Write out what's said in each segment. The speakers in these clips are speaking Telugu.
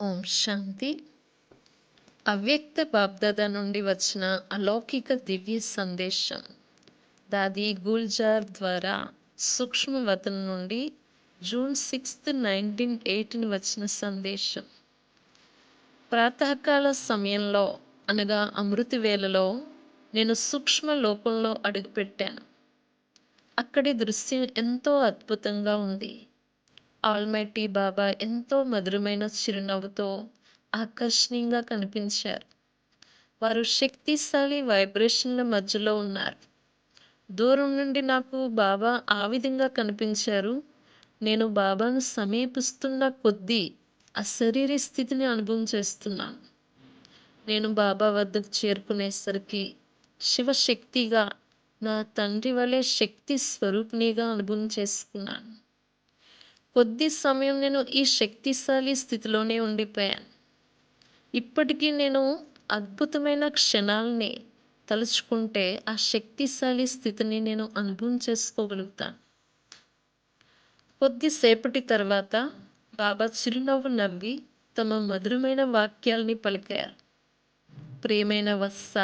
ఓం శాంతి. అవ్యక్త బాబ్దాదా నుండి వచ్చిన అలౌకిక దివ్య సందేశం. దాది గుల్జార్ ద్వారా సూక్ష్మవతన నుండి జూన్ సిక్స్త్ నైన్టీన్ ఎయిటీన్ వచ్చిన సందేశం. ప్రాతకాల సమయంలో అనగా అమృతి వేళలో నేను సూక్ష్మ లోకంలో అడుగుపెట్టాను. అక్కడి దృశ్యం ఎంతో అద్భుతంగా ఉంది. ఆల్మైటీ బాబా ఎంతో మధురమైన చిరునవ్వుతో ఆకర్షణీయంగా కనిపించారు. వారు శక్తిశాలి వైబ్రేషన్ల మధ్యలో ఉన్నారు. దూరం నుండి నాకు బాబా ఆ విధంగా కనిపించారు. నేను బాబాను సమీపిస్తున్న కొద్దీ అశరీర స్థితిని అనుభవం చేస్తున్నాను. నేను బాబా వద్దకు చేరుకునేసరికి శివశక్తిగా నా తండ్రి వలె శక్తి స్వరూపిణిగా అనుభవం చేసుకున్నాను. కొద్ది సమయం నేను ఈ శక్తిశాలి స్థితిలోనే ఉండిపోయాను. ఇప్పటికీ నేను అద్భుతమైన క్షణాలని తలుచుకుంటే ఆ శక్తిశాలి స్థితిని నేను అనుభవం చేసుకోగలుగుతాను. కొద్దిసేపటి తర్వాత బాబా చిరునవ్వు నవ్వి తమ మధురమైన వాక్యాల్ని పలికారు. ప్రియమైన వత్స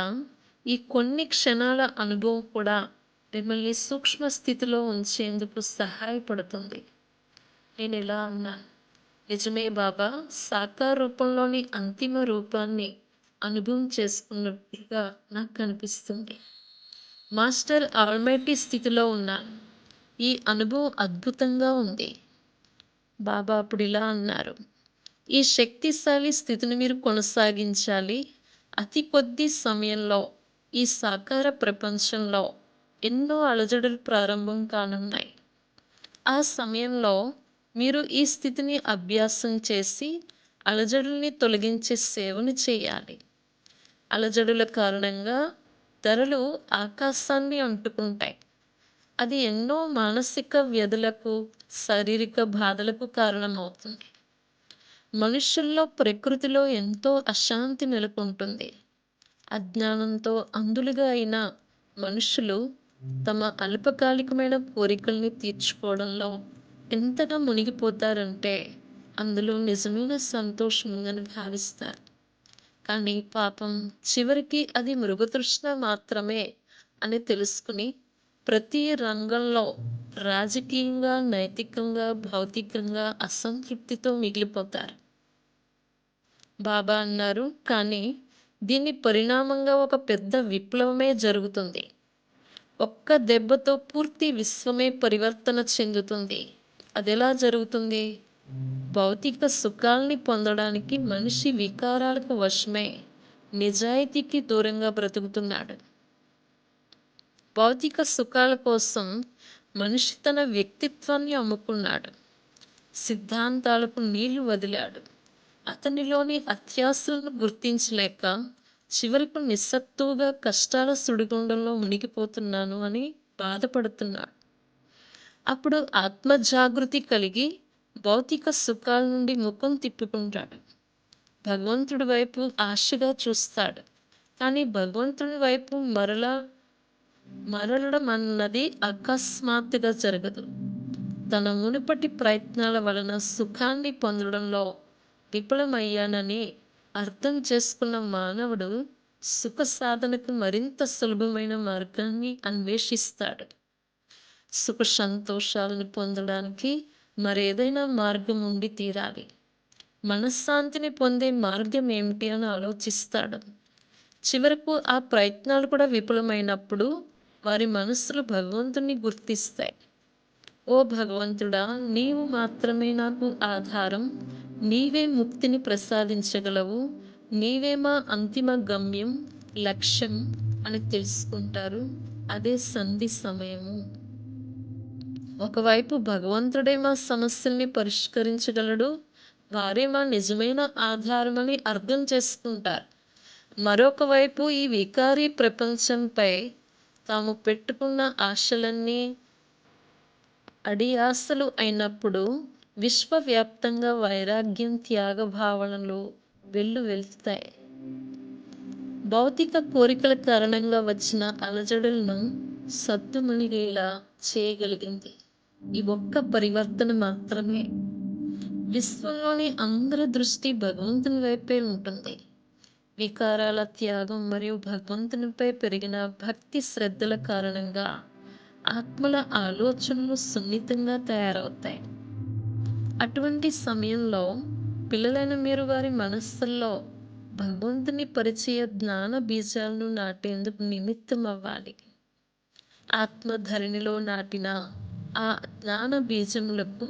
ఈ కొన్ని క్షణాల అనుభవం కూడా మిమ్మల్ని సూక్ష్మ స్థితిలో ఉంచేందుకు సహాయపడుతుంది. నేను ఇలా అన్నాను. నిజమే బాబా సాకార రూపంలోని అంతిమ రూపాన్ని అనుభవం చేసుకున్నట్టుగా నాకు కనిపిస్తుంది. మాస్టర్ ఆల్మైటీ స్థితిలో ఉన్నాను. ఈ అనుభవం అద్భుతంగా ఉంది. బాబా అప్పుడు ఇలా అన్నారు. ఈ శక్తిశాలి స్థితిని మీరు కొనసాగించాలి. అతి కొద్ది సమయంలో ఈ సాకార ప్రపంచంలో ఎన్నో అలజడులు ప్రారంభం కానున్నాయి. ఆ సమయంలో మీరు ఈ స్థితిని అభ్యాసం చేసి అలజడుల్ని తొలగించే సేవను చేయాలి. అలజడుల కారణంగా ధరలు ఆకాశాన్ని అంటుకుంటాయి. అది ఎన్నో మానసిక వ్యధులకు శారీరక బాధలకు కారణమవుతుంది. మనుషుల్లో ప్రకృతిలో ఎంతో అశాంతి నెలకొంటుంది. అజ్ఞానంతో అందులుగా అయిన మనుషులు తమ అల్పకాలికమైన కోరికల్ని తీర్చుకోవడంలో ఎంతగా మునిగిపోతారంటే అందులో నిజమైన సంతోషంగా భావిస్తారు. కానీ పాపం చివరికి అది మృగతృష్ణ మాత్రమే అని తెలుసుకుని ప్రతి రంగంలో రాజకీయంగా నైతికంగా భౌతికంగా అసంతృప్తితో మిగిలిపోతారు. బాబా అన్నారు కానీ దీని పరిణామంగా ఒక పెద్ద విప్లవమే జరుగుతుంది. ఒక్క దెబ్బతో పూర్తి విశ్వమే పరివర్తన చెందుతుంది. అది ఎలా జరుగుతుంది? భౌతిక సుఖాల్ని పొందడానికి మనిషి వికారాలకు వశమై. నిజాయితీకి దూరంగా బ్రతుకుతున్నాడు. భౌతిక సుఖాల కోసం మనిషి తన వ్యక్తిత్వాన్ని అమ్ముకున్నాడు. సిద్ధాంతాలకు నీళ్ళు వదిలాడు. అతనిలోని అత్యాశలను గుర్తించలేక చివరకు నిస్సత్తువుగా కష్టాల సుడిగుండంలో మునిగిపోతున్నాను అని బాధపడుతున్నాడు. అప్పుడు ఆత్మ జాగృతి కలిగి భౌతిక సుఖాల నుండి ముఖం తిప్పుకుంటాడు. భగవంతుడి వైపు ఆశగా చూస్తాడు. కానీ భగవంతుడి వైపు మరలా మరలడం అన్నది అకస్మాత్తుగా జరగదు. తన మునుపటి ప్రయత్నాల వలన సుఖాన్ని పొందడంలో విఫలమయ్యానని అర్థం చేసుకున్న మానవుడు సుఖ సాధనకు మరింత సులభమైన మార్గాన్ని అన్వేషిస్తాడు. సుఖ సంతోషాలను పొందడానికి మరేదైనా మార్గం ఉండి తీరాలి. మనశ్శాంతిని పొందే మార్గం ఏమిటి అని ఆలోచిస్తాడు. చివరకు ఆ ప్రయత్నాలు కూడా విఫలమైనప్పుడు వారి మనస్సులు భగవంతుని గుర్తిస్తాయి. ఓ భగవంతుడా నీవు మాత్రమే నాకు ఆధారం నీవే ముక్తిని ప్రసాదించగలవు నీవే మా అంతిమ గమ్యం లక్ష్యం అని తెలుసుకుంటారు. అదే సంధి సమయము. ఒకవైపు భగవంతుడే మా సమస్యల్ని పరిష్కరించగలడు. వారే మా నిజమైన ఆధారమని అర్థం చేసుకుంటారు. మరొక వైపు ఈ వికారీ ప్రపంచంపై తాము పెట్టుకున్న ఆశలన్నీ అడియాసలు అయినప్పుడు విశ్వవ్యాప్తంగా వైరాగ్యం త్యాగ భావనలు వెళ్ళు వెళ్తాయి భౌతిక కోరికల కారణంగా వచ్చిన అలజడులను సద్దుమణిగేలా చేయగలిగింది. ఈ ఒక్క పరివర్తన మాత్రమే. విశ్వంలోని అందరి దృష్టి భగవంతుని వైపే ఉంటుంది. వికారాల త్యాగం మరియు భగవంతునిపై పెరిగిన భక్తి శ్రద్ధల కారణంగా ఆత్మల ఆలోచనలు సున్నితంగా తయారవుతాయి. అటువంటి సమయంలో పిల్లలైన మీరు వారి మనస్సుల్లో భగవంతుని పరిచయ జ్ఞాన బీజాలను నాటేందుకు నిమిత్తం అవ్వాలి ఆత్మధరణిలో నాటిన ఆ జ్ఞాన బీజములకు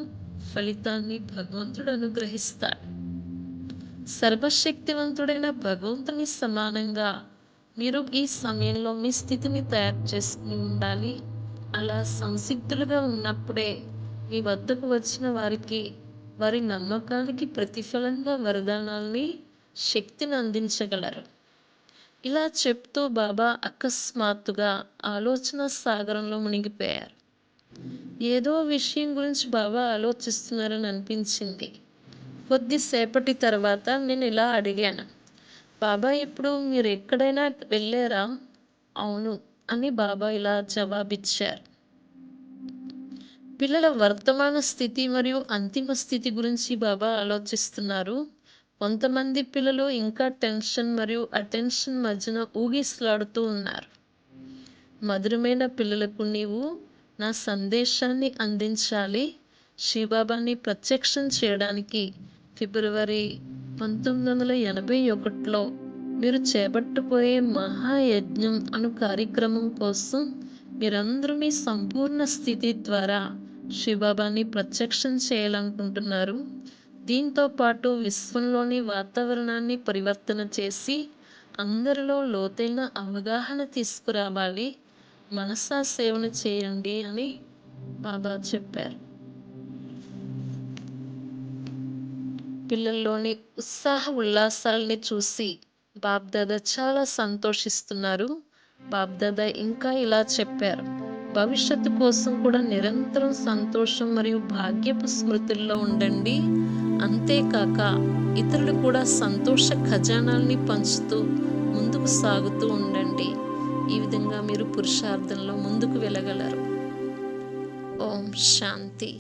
ఫలితాన్ని భగవంతుడు అనుగ్రహిస్తాడు. సర్వశక్తివంతుడైన భగవంతుని సమానంగా మీరు ఈ సమయంలో మీ స్థితిని తయారు చేసుకుని ఉండాలి. అలా సంసిద్ధులుగా ఉన్నప్పుడే మీ వద్దకు వచ్చిన వారికి వారి నమ్మకానికి ప్రతిఫలంగా వరదానాల్ని శక్తిని అందించగలరు. ఇలా చెప్తూ బాబా అకస్మాత్తుగా ఆలోచన సాగరంలో మునిగిపోయారు. ఏదో విషయం గురించి బాగా ఆలోచిస్తున్నారని అనిపించింది. కొద్దిసేపటి తర్వాత నేను ఇలా అడిగాను. బాబా ఇప్పుడు మీరు ఎక్కడైనా వెళ్ళారా? అవును అని బాబా ఇలా జవాబిచ్చారు. పిల్లల వర్తమాన స్థితి మరియు అంతిమ స్థితి గురించి బాబా ఆలోచిస్తున్నారు. కొంతమంది పిల్లలు ఇంకా టెన్షన్ మరియు అటెన్షన్ మధ్యన ఊగిసలాడుతూ ఉన్నారు. మధురమైన పిల్లలకు నీవు నా సందేశాన్ని అందించాలి. శివబాబాని ప్రత్యక్షం చేయడానికి ఫిబ్రవరి పంతొమ్మిది వందల ఎనభై ఒకటిలో మీరు చేపట్టబోయే మహాయజ్ఞం అను కార్యక్రమం కోసం మీరందరూ మీ సంపూర్ణ స్థితి ద్వారా శివబాబాని ప్రత్యక్షం చేయాలనుకుంటున్నారు. దీంతో పాటు విశ్వంలోని వాతావరణాన్ని పరివర్తన చేసి అందరిలో లోతైన అవగాహన తీసుకురావాలి. మనసా సేవను చేయండి అని బాబా చెప్పారు. పిల్లల్లోని ఉత్సాహ ఉల్లాసాలని చూసి బాబ్దాదా చాలా సంతోషిస్తున్నారు. బాబ్దాదా ఇంకా ఇలా చెప్పారు. భవిష్యత్తు కోసం కూడా నిరంతరం సంతోషం మరియు భాగ్యపు స్మృతుల్లో ఉండండి. అంతేకాక ఇతరులు కూడా సంతోష ఖజానాల్ని పంచుతూ ముందుకు సాగుతూ ఉండండి. ఈ విధంగా మీరు పురుషార్థంలో ముందుకు వెళ్ళగలరు. ఓం శాంతి.